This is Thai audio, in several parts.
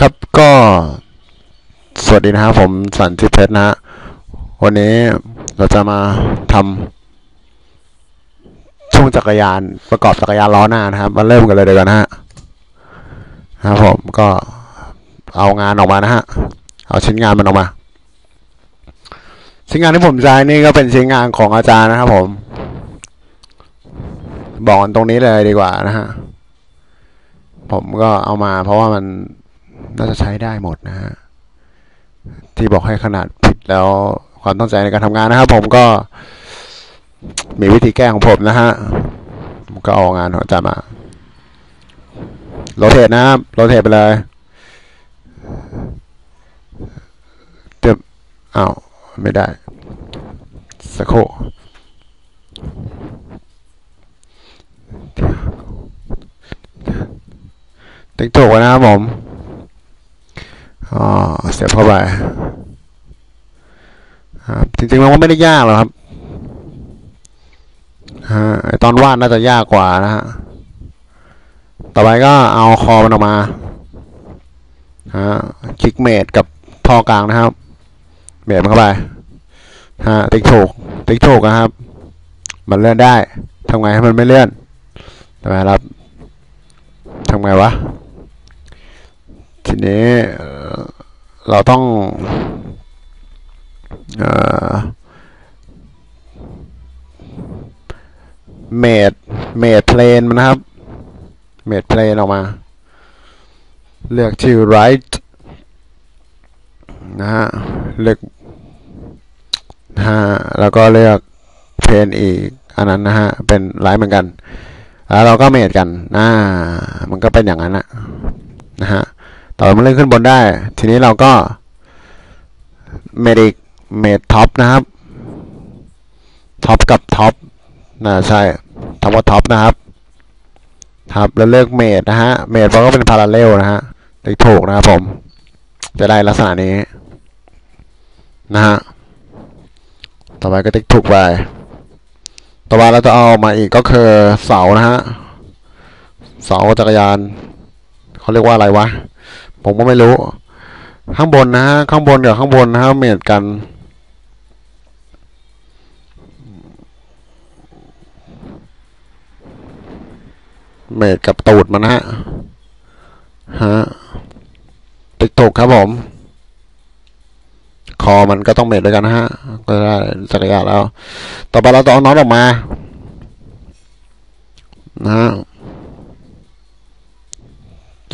ครับก็สวัสดีนะครับผมสันติเพชรนะฮะวันนี้เราจะมาทำช่วงจักรยานประกอบจักรยานล้อหน้านะครับ มาเริ่มกันเลยเดี๋ยวกันะฮะนะครับผมก็เอางานออกมานะฮะเอาชิ้นงานมันออกมา ชิ้นงานที่ผมใช้นี่ก็เป็นชิ้นงานของอาจารย์นะครับ ผม บอกตรงนี้เลยดีกว่านะฮะผมก็เอามาเพราะว่ามัน น่าจะใช้ได้หมดนะฮะที่บอกให้ขนาดผิดแล้วความตั้งใจในการทำงานนะครับ ผมก็มีวิธีแก้ของผมนะฮะผมก็เอางานของอาจารย์มาโรเทตนะครับโรเทตไปเลยเต็มอ้าวไม่ได้สักครู่ติ๊กถูกนะครับผม อเสียบเข้าไปครับจริงๆมันก็ไม่ได้ยากหรอกครับฮะไอตอนวาดน่าจะยากกว่านะฮะต่อไปก็เอาคอมันออกมาฮะคลิกเมดกับท่อกลางนะครับเมดมันเข้าไปฮะติ๊กถูกติ๊กถูกนะครับ มันเลื่อนได้ทำไงให้มันไม่เลื่อนทำไมครับทำไงวะทีนี้ เราต้องเมดเมดเพลนมันนะครับ เมดเพลนออกมา เลือกชื่อ right นะฮะ เลือกนะฮะ แล้วก็เลือกเพลนอีก อันนั้นนะฮะ เป็นไลท์เหมือนกัน แล้วเราก็เมดกันนะมันก็เป็นอย่างนั้นนะนะฮะ ต่อมันเลื่อนขึ้นบนได้ ทีนี้เราก็เมดอีกเมดท็อปนะครับท็อปกับท็อปนะใช่ท็อปกับท็อปนะครับ ครับแล้วเลือกเมดนะฮะเมดเราก็เป็นพาราเลลนะฮะได้ถูกนะครับผม จะได้ลักษณะนี้ นะฮะต่อไปก็ติ๊กถูกไปต่อไปเราจะเอามาอีกก็คือเสานะฮะเสาจักรยานเขาเรียกว่าอะไรวะ ผมก็ไม่รู้ ข้างบนนะฮะข้างบนกับข้างบนนะฮะเมดกัน เมดกับตูดมันะฮะฮะติ๊กถูกครับผม คอมันก็ต้องเมดด้วยกันนะฮะ ก็ได้จักรยาแล้ว ต่อไปเราต้องเอาน็อตออกมา นะฮะ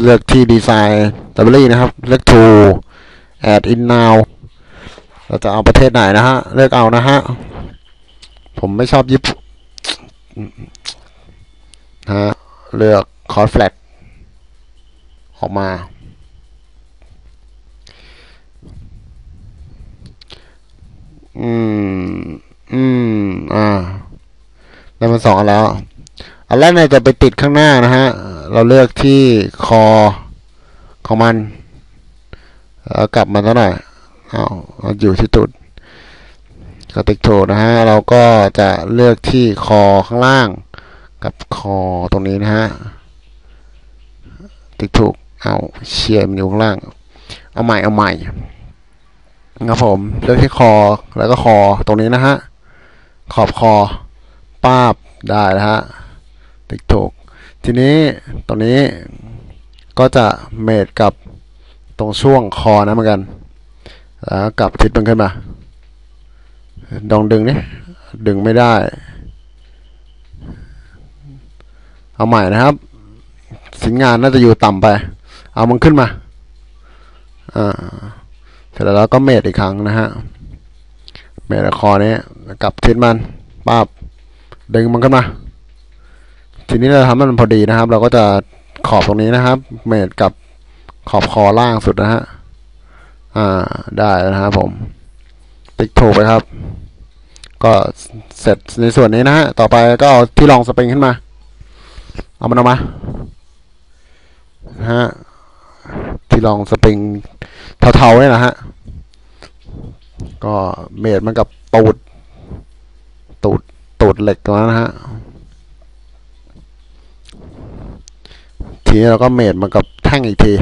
เลือกที่ดีไซน์ดับเบิลนะครับ เลือก to add in now เราจะเอาประเทศไหนนะฮะ เลือกเอานะฮะ ผมไม่ชอบญี่ปุ่นฮะ เลือกคอร์ดแฟลกออกมา อืม อืม อ่า ได้มาสองแล้ว อันแรกเนี่ยจะไปติดข้างหน้านะฮะ เราเลือกที่คอของมันแล้วกลับมาสักหน่อยเอาอยู่ที่ตุดก็ติ๊กถูกนะฮะ เราก็จะเลือกที่คอข้างล่าง กับคอตรงนี้นะฮะ ติ๊กถูก เอาเชียร์มันอยู่ข้างล่าง เอาใหม่ เอาใหม่ครับผม เลือกที่คอ แล้วก็คอตรงนี้นะฮะ ขอบคอป้าบได้นะฮะ ติ๊กถูก ทีนี้ตรงนี้ก็จะเมดกับตรงช่วงคอนะเหมือนกัน แล้วกลับทิศมันขึ้นมาดองดึงนี่ดึงไม่ได้ เอาใหม่นะครับ สินงานน่าจะอยู่ต่ำไป เอามันขึ้นมาอ่าเสร็จแล้วก็เมดอีกครั้งนะฮะเมดคอนี้กลับทิศมันป้าบดึงมันขึ้นมา ทีนี้เราทำให้มันพอดีนะครับ เราก็จะขอบตรงนี้นะครับ เมดกับขอบคอล่างสุดนะฮะอ่าได้นะครับผมติ๊กถูกไปครับ ก็เสร็จในส่วนนี้นะฮะต่อไปก็เอาที่รองสปริงขึ้นมา เอามันออกมานะฮะที่รองสปริงเทาๆเนี่ยนะฮะก็เมดมันกับตูดตูดตูดเหล็กตรงนั้นนะฮะ ทีนี้เราก็เมดมันกับแท่งอีกที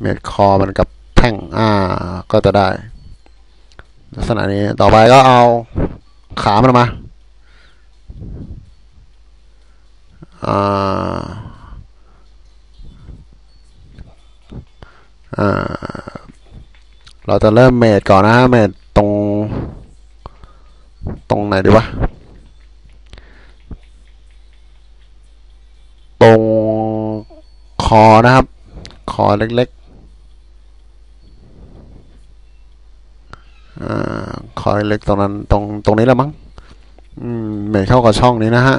เมดคอมันกับแท่งอ่าก็จะได้ ลักษณะนี้ต่อไปก็เอาขามันมาอ่าอ่าเราจะเริ่มเมดก่อนนะเมดตรง ตรงไหนดีวะ ตรงคอนะครับ คอเล็กๆอคอเล็กตรงนั้นตรงตรงนี้แหละมั้งอืมเมดเข้ากับช่องนี้นะฮะ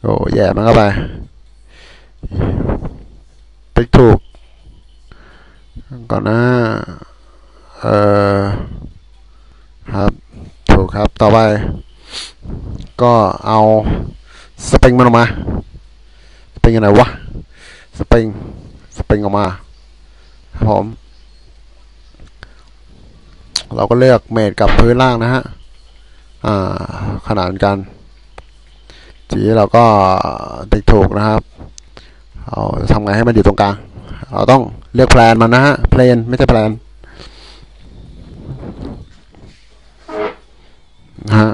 โอ้แย่มันเข้าไปไปถูก ก่อนหน้าเออครับ ถูกครับต่อไป ก็เอาสปริงมันออกมา ปริงอะไรวะ สปริง สปริงออกมาครับผม เราก็เลือกเมดกับพื้นล่างนะฮะ อ่า ขนาดกันทีนี้เราก็ติ๊กถูกนะครับ เอาทำไงให้มันอยู่ตรงกลาง เราต้องเลือกแพลนมันนะฮะ เพลนไม่ใช่แพลนนะฮะ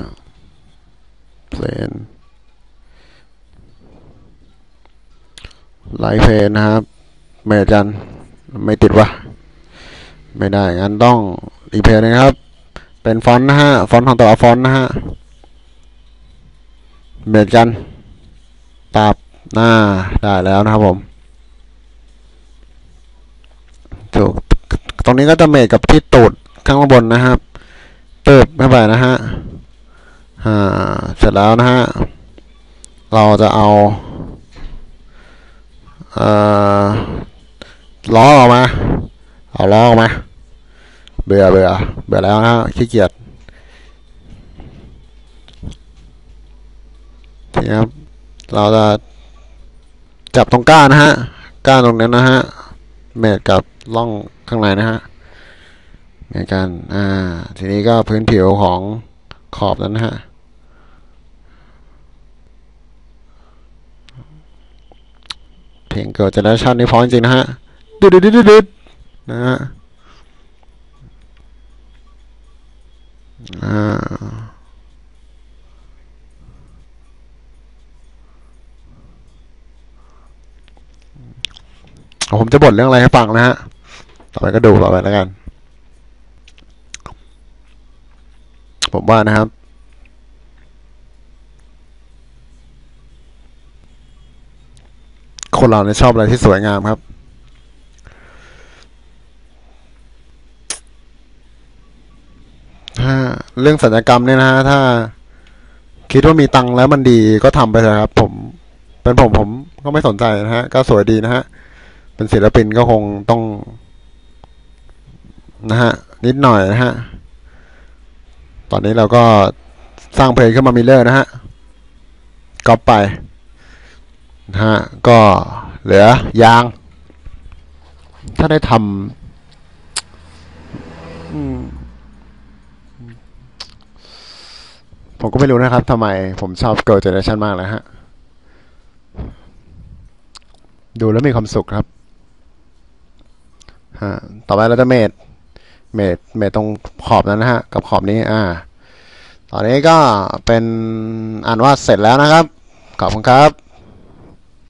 เพลน ไลท์เพนนะครับเมจันไม่ติดวะไม่ได้งั้นต้องอีกเพนนะครับ เป็นฟอนต์นะฮะฟอนต์ของต่ละฟอนต์นะฮะเมดกันปรับหน้าได้แล้วนะครับผมถูกตรงนี้ก็จะเมดกับที่ตูดข้างบนนะครับ เติบเข้าไปนะฮะอ่าเสร็จแล้วนะฮะ เราจะเอา ล้อออกมา เอาล้อออกมา เบื่อเบื่อเบื่อแล้วนะฮะขี้เกียจทีนี้ครับเราจะจับตรงก้านนะฮะ ก้านตรงนั้นนะฮะ เมดกับล่องข้างในนะฮะในการอ่า ทีนี้ก็พื้นผิวของขอบนั้นนะฮะ เพลงเกิดเจเนอเรชันนี่พอจริงๆนะฮะดึดดึดดึดดึดนะฮะอ่าผมจะบ่นเรื่องอะไรให้ฟังนะฮะ ต่อไปก็ดูต่อไปแล้วกัน ผมว่านะครับ เราเนี่ยชอบอะไรที่สวยงามครับ ถ้าเรื่องสัญญกรรมเนี่ยนะฮะถ้า คิดว่ามีตังค์แล้วมันดีก็ทำไปเถอะครับ ผมเป็นผมผมก็ไม่สนใจนะฮะ ก็สวยดีนะฮะ เป็นศิลปินก็คงต้อง นะฮะ นิดหน่อยนะฮะ ตอนนี้เราก็สร้างเพลงขึ้นมามิเลอร์นะฮะก็ไป นะฮะก็เหลือยาง ถ้าได้ทำผมก็ไม่รู้นะครับทำไมผมชอบ Girl Generation มากเลยฮะ ดูแล้วมีความสุขครับฮะต่อไปเราจะเมดเมดเมดตรงขอบนั้นนะฮะ กับขอบนี้ อ่า ตอนนี้ก็เป็นอ่านว่าเสร็จแล้วนะครับ ขอบคุณครับ